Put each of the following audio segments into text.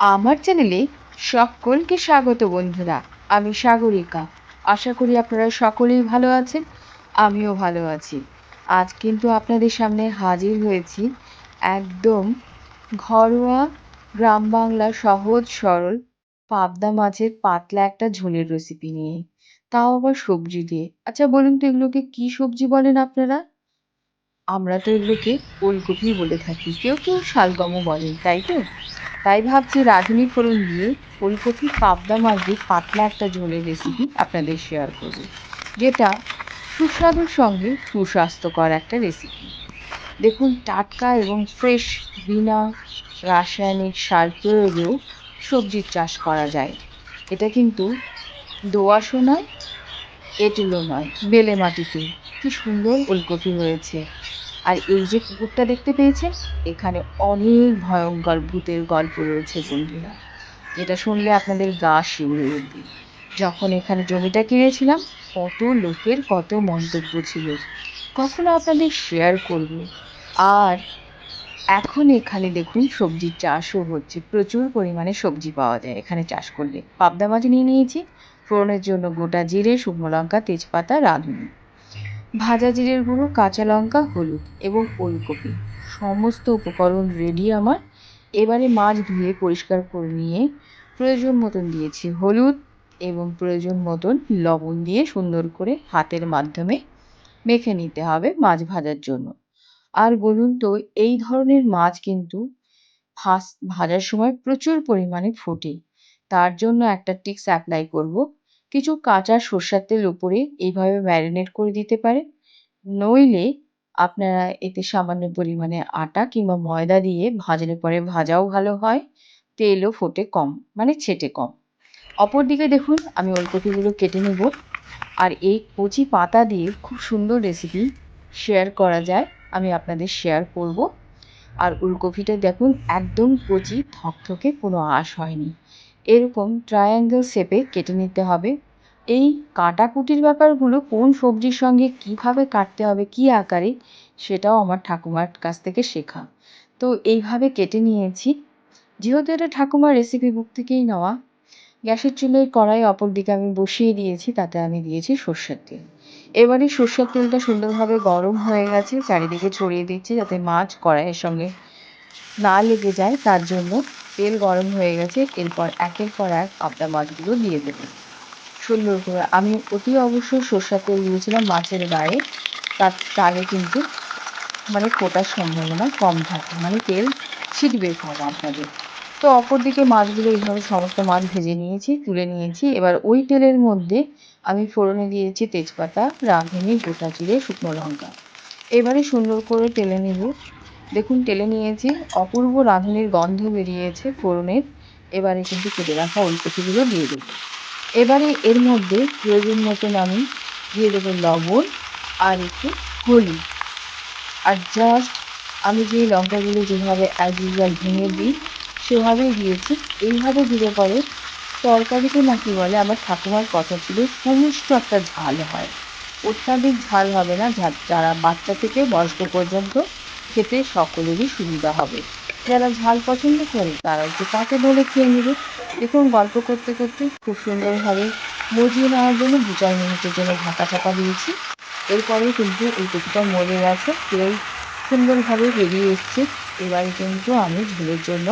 আমার চ্যানেলে সকলকে স্বাগত বন্ধুরা। আমি সাগরিকা। আশা করি আপনারা সকলেই ভালো আছেন, আমিও ভালো আছি। আজ কিন্তু আপনাদের সামনে হাজির হয়েছি একদম ঘরোয়া গ্রাম বাংলার সহজ সরল পাবদা মাছের পাতলা একটা ঝোলের রেসিপি নিয়ে। তাও আবার সবজি দিয়ে। আচ্ছা বলুন তো এগুলোকে কি সবজি বলেন আপনারা? আমরা তো এগুলোকে ওলকপি বলে থাকি। কেউ কেউ শালগমও বলেন, তাই তো? তাই ভাবছি রাঁধুনি ফোড়ন দিয়ে ফুলকপি, পাবদা মাছ দিয়ে পাতলা একটা ঝোলের রেসিপি আপনাদের শেয়ার করব, যেটা সুস্বাদুর সঙ্গে সুস্বাস্থ্যকর একটা রেসিপি দেখুন, টাটকা এবং ফ্রেশ বিনা রাসায়নিক সার প্রয়োগেও সবজির চাষ করা যায়। এটা কিন্তু দোআঁশও নয় এঁটেলও নয় বেলে মাটিতে। কি সুন্দর ওলকপি হয়েছে। আর এই যে কুকুরটা দেখতে পেয়েছেন, এখানে অনেক ভয়ঙ্কর ভূতের গল্প রয়েছে বন্ধুরা। যেটা শুনলে আপনাদের গা শিউরে উঠবে। যখন এখানে জমিটা কিনেছিলাম, কত লোকের কত মন্তব্য ছিল। কখনো আপনাদের শেয়ার করব। আর এখন এখানে দেখুন, সবজির চাষও হচ্ছে। প্রচুর পরিমাণে সবজি পাওয়া যায় এখানে চাষ করলে। পাবদা মাছ নিয়ে নিয়েছি। ফোড়নের জন্য গোটা জিরে, শুকনো লঙ্কা, তেজপাতা, রাঁধুনি। ভাজা জিরের গুঁড়ো, কাঁচা লঙ্কা, হলুদ এবং ওলকপি। সমস্ত উপকরণ রেডি আমার। এবারে মাছ ধুয়ে পরিষ্কার করে নিয়ে প্রয়োজন মতন দিয়েছি হলুদ এবং প্রয়োজন মতন লবণ দিয়ে সুন্দর করে হাতের মাধ্যমে মেখে নিতে হবে মাছ ভাজার জন্য। আর বলুন তো, এই ধরনের মাছ কিন্তু ভাজার সময় প্রচুর পরিমাণে ফোটে। তার জন্য একটা টিক্স অ্যাপ্লাই করব। কিছু কাঁচা সর্ষের তেল উপরে এইভাবে ম্যারিনেট করে দিতে পারেন। নইলে আপনারা এতে সামান্য পরিমাণে আটা কিংবা ময়দা দিয়ে ভাজলে পরে ভাজাও ভালো হয়, তেলও ফোটে কম মানে ছেটে কম। অপরদিকে দেখুন, আমি ওলকপিগুলো কেটে নেব। আর এই কচি পাতা দিয়ে খুব সুন্দর রেসিপি শেয়ার করা যায়, আমি আপনাদের শেয়ার করব। আর ওলকপিটা দেখুন, একদম কচি থকথকে কোনো আঁশ হয়নি। এরকম ট্রায়াঙ্গেল শেপে কেটে নিতে হবে। এই কাটাকুটির ব্যাপারগুলো কোন সবজির সঙ্গে কীভাবে কাটতে হবে, কী আকারে, সেটাও আমার ঠাকুমার কাছ থেকে শেখা। তো এইভাবে কেটে নিয়েছি। যেহেতু এটা ঠাকুমার রেসিপি বুক থেকেই নেওয়া, গ্যাসের চুলোয় কড়াই অপর দিকে আমি বসিয়ে দিয়েছি, তাতে আমি দিয়েছি সর্ষের তেল। এবারে সর্ষের তেলটা সুন্দরভাবে গরম হয়ে গেছে, চারিদিকে ছড়িয়ে দিচ্ছি যাতে মাছ কড়াইয়ের সঙ্গে না লেগে যায়, তার জন্য তেল গরম হয়ে গেছে, এরপর একের পর এক পাবদা মাছগুলো দিয়ে দেবো। সুন্দর করে আমি অতি অবশ্যই সর্ষের তেল দিয়েছিলাম মাছের গায়ে, তার তাহলে কিন্তু মানে ফোটার সম্ভাবনা কম থাকে মানে তেল ছিটবে কম আপনাদের। তো অপরদিকে মাছগুলো এইভাবে সমস্ত মাছ ভেজে নিয়েছি, তুলে নিয়েছি। এবার ওই তেলের মধ্যে আমি ফোড়নে দিয়েছি তেজপাতা, রাঁধুনি, গোটা জিরে, শুকনো লঙ্কা। এবারে সুন্দর করে তেলে নেব দেখুন, টেলে নিয়েছি। অপূর্ব রাঁধুনির গন্ধ বেরিয়েছে ফোড়নের। এবারে কিন্তু কেটে রাখা ওলকপিগুলো দিয়ে দেবো। এবারে এর মধ্যে প্রয়োজন মতন আমি দিয়ে দেবো লবণ আর একটু হলুদ। আর জাস্ট আমি যে লঙ্কাগুলো যেভাবে অ্যাজ ইউজুয়াল ভেঙে দিই, সেভাবেই দিয়েছি। এইভাবে দিলে পরে তরকারিতে নাকি বলে আমার ঠাকুমার কথা ছিল সুমিষ্ট একটা ঝাল হয়। অত্যাধিক ঝাল হবে না যারা বাচ্চা থেকে বয়স্ক পর্যন্ত খেতে সকলেরই সুবিধা হবে। যারা ঝাল পছন্দ করে, তারা একটু কাঁচা ধরে খেয়ে নেবে। দেখুন গল্প করতে করতে খুব সুন্দরভাবে মজিয়ে নেওয়ার জন্য দু চার মিনিটের জন্য ঢাকা চাপা দিয়েছি। এরপরেও কিন্তু এই কপিটা মরে গেছে, তেল সুন্দরভাবে বেরিয়ে এসছে। এবারে কিন্তু আমি ঝোলের জন্য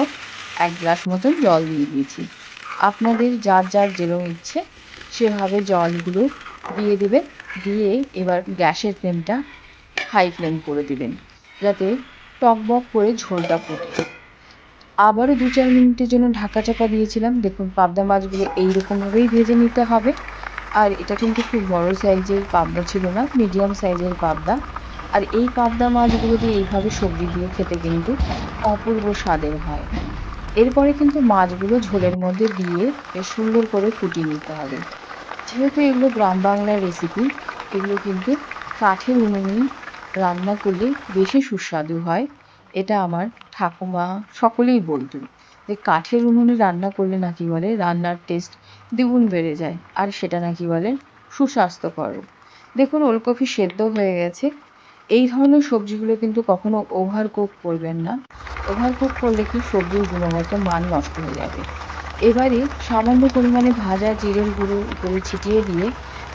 এক গ্লাস মতন জল দিয়ে দিয়েছি। আপনাদের যার যার যেরকম ইচ্ছে সেভাবে জলগুলো দিয়ে দেবেন, দিয়ে এবার গ্যাসের ফ্লেমটা হাই ফ্লেম করে দেবেন। যাতে টকবক করে ঝোলটা ফুটে আবারও দু চার মিনিটের জন্য ঢাকা চাপা দিয়েছিলাম। দেখুন, পাবদা মাছগুলো এইরকমভাবেই ভেজে নিতে হবে। আর এটা কিন্তু খুব বড় সাইজের পাবদা ছিল না, মিডিয়াম সাইজের পাবদা। আর এই পাবদা মাছগুলো দিয়ে এইভাবে সবজি দিয়ে খেতে কিন্তু অপূর্ব স্বাদের হয়। এরপরে কিন্তু মাছগুলো ঝোলের মধ্যে দিয়ে বেশ সুন্দর করে ফুটিয়ে নিতে হবে। যেহেতু এগুলো গ্রাম বাংলার রেসিপি এগুলো কিন্তু কাঠের উনুনেই রান্না করলে বেশি সুস্বাদু হয়, এটা আমার ঠাকুমা সকলেই বলতো যে কাঠের উনুনে রান্না করলে নাকি বলে রান্নার টেস্ট দ্বিগুণ বেড়ে যায়, আর সেটা নাকি বলে সুস্বাস্থ্যকর। দেখুন, ওলকপি সেদ্ধ হয়ে গেছে। এই ধরনের সবজিগুলো কিন্তু কখনো ওভার কুক করবেন না। ওভার কুক করলে কি সবজির গুণগত মান নষ্ট হয়ে যাবে। এবারে সামান্য পরিমাণে ভাজা জিরের গুঁড়ো উপরে ছিটিয়ে দিয়ে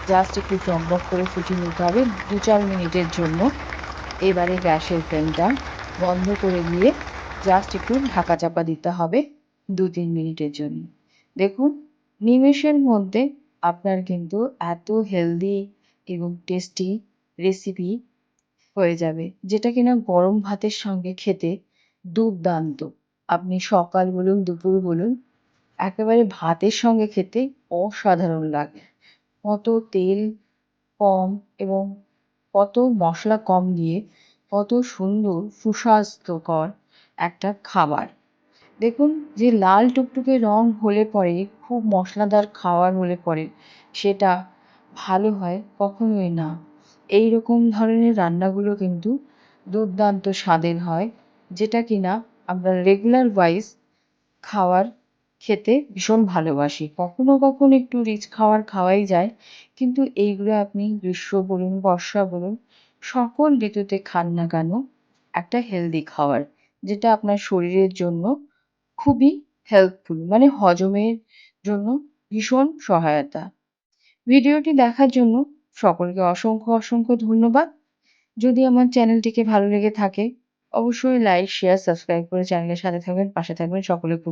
জাস্ট একটু চকবক করে ফুটিয়ে নিতে হবে দু চার মিনিটের জন্য। এবারে গ্যাসের ফ্লেমটা বন্ধ করে দিয়ে জাস্ট একটু ঢাকা চাপা দিতে হবে দু তিন মিনিটের জন্য। দেখুন, নিমেষের মধ্যে আপনার কিন্তু এত হেলদি এবং টেস্টি রেসিপি হয়ে যাবে, যেটা কিনা গরম ভাতের সঙ্গে খেতে দুর্দান্ত। আপনি সকাল বলুন, দুপুর বলুন একেবারে ভাতের সঙ্গে খেতে অসাধারণ লাগে। কত তেল কম এবং কত মশলা কম দিয়ে কত সুন্দর, সুস্বাস্থ্যকর একটা খাবার। দেখুন যে লাল টুকটুকে রং হলে পরে খুব মশলাদার খাবার হলে পরে সেটা ভালো হয় কখনোই না। এই রকম ধরনের রান্নাগুলো কিন্তু দুর্দান্ত স্বাদের হয়, যেটা কিনা আমরা রেগুলার ওয়াইজ খাওয়ার খেতে ভীষণ ভালোবাসি। কখনো কখনো একটু রিচ খাবার খাওয়াই যায়, কিন্তু এইগুলো আপনি গ্রীষ্ম বলুন, বর্ষা বলুন, সকল ঋতুতে খান না কেন, একটা হেলদি খাবার, যেটা আপনার শরীরের জন্য খুবই হেল্পফুল মানে হজমের জন্য ভীষণ সহায়তা। ভিডিওটি দেখার জন্য সকলকে অসংখ্য অসংখ্য ধন্যবাদ। যদি আমার চ্যানেলটিকে ভালো লেগে থাকে, অবশ্যই লাইক শেয়ার সাবস্ক্রাইব করে চ্যানেলের সাথে থাকবেন, পাশে থাকবেন সকলে খুব